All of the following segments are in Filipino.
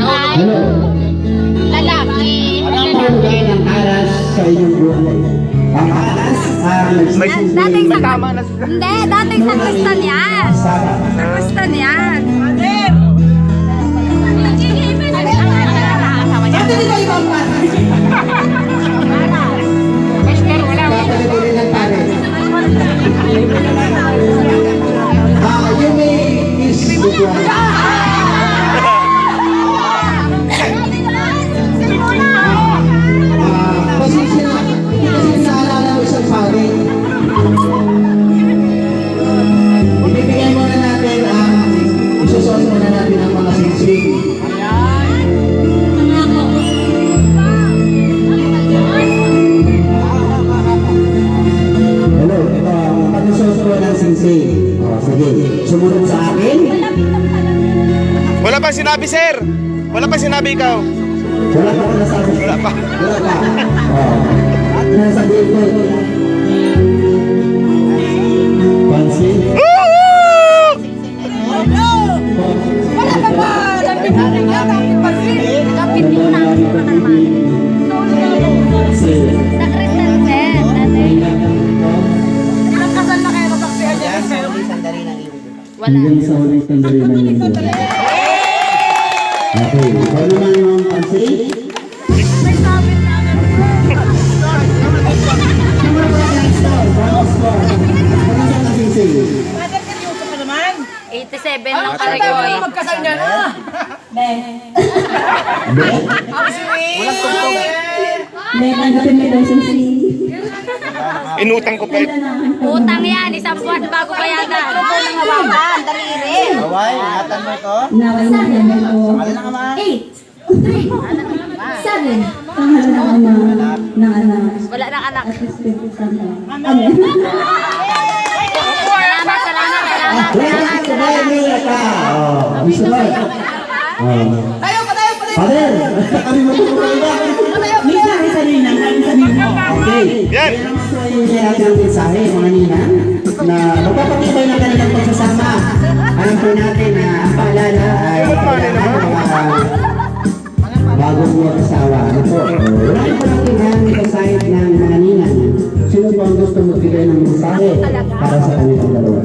Hello. lalaki. Ang mahulay ng aras sa inyong buhay. Ang ang nagsisilbi Dating sa... Tama na. Hindi, dating sa Kristan yan. sa Kristan yan. Papaligurin ng sa akin. Wala pa sinabi, sir. Wala pa sinabi ikaw. Wala pa ko nasabi. Wala pa. Wala pa. Oh. Nasabihin ko. Pansin. Kapit mo na. Sa Kristan din. Wala. Hanggang sa huling sandali ng linggo. Okay. Ikaw naman yung pansin. Agad. Ano sa singsing? 87 lang pala ko. Magkasal niya na. May tanggapin mo daw sisi. Inutang ko pa. Utang yan, isang buwan. Away, ingatan mo ito. Naway na namin ko. Eight. Seven. Pangalan ng ama ng anak. Wala nang anak. At Espiritu Santo. Amen. Salamat, salamat, salamat. Wala ka ba yung ka? Oh, ang sabay. Oh. Tayo pa, tayo pa. Father, kami matutulog ba? Minsan, isa rin ang kami sa ninyo. Okay. Yan. Natin ang mensahe, mga ninang, asawa. Ano rin palang kailangan mensahe ng mga ninang. Sino po ang gusto magbigay ng mensahe para sa kanilang dalawa?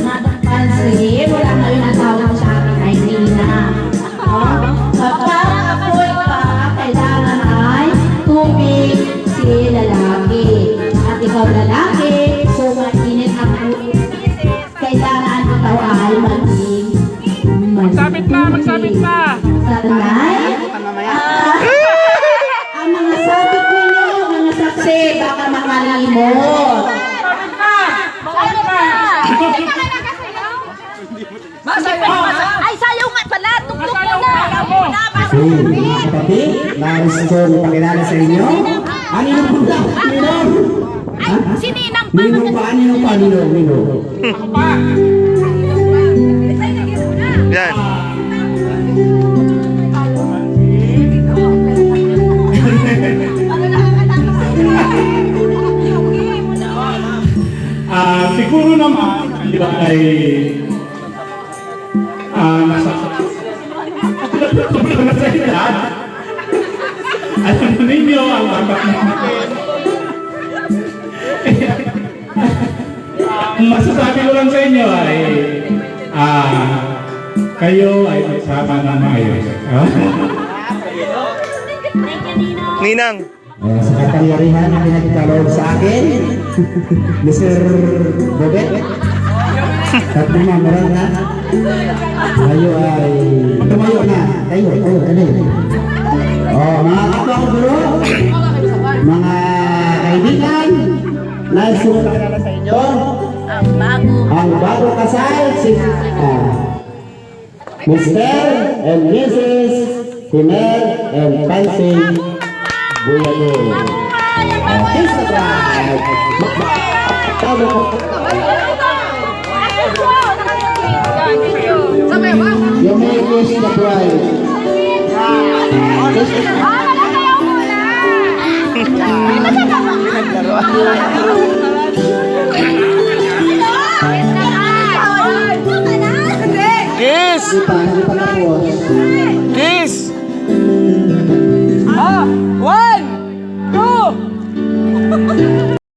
Madam Pansy, wala na yung tawag sa akin ay Nina. Oh, Kapag ako'y pa, kailangan ay tubig si lalaki. At ikaw lalaki, Okay, mga kapatid, nais ko pakilala sa inyo. Ano yung punta? Ninong? Ay, si Ninang pa. Ninong pa? Ninong pa? Ninong? Ninong? Yan. Ah, siguro naman, di ba, ay ah, nasa edad. Alam ninyo ang dapat natin. Ang masasabi ko lang sa inyo ay ah, kayo ay magsama na maayos. Ah? Ninang. Eh, sa kapangyarihan na pinagkaloob sa akin, Mr. Bobet, at Mama Miranda, kayo ay tumayo na. Tayo, tayo, tayo. Oh, mga kapwa ko guro, mga kaibigan, ko pakilala sa inyo, Ang bago. ang bago kasal, si ah, Mr. and Mrs. Tinel and Pansy Buyado. The bride. Tama ko. You may lose the prize. Ah, malatayo muna! Ay, masagawa! Kiss! Kiss! Ah! One! Two!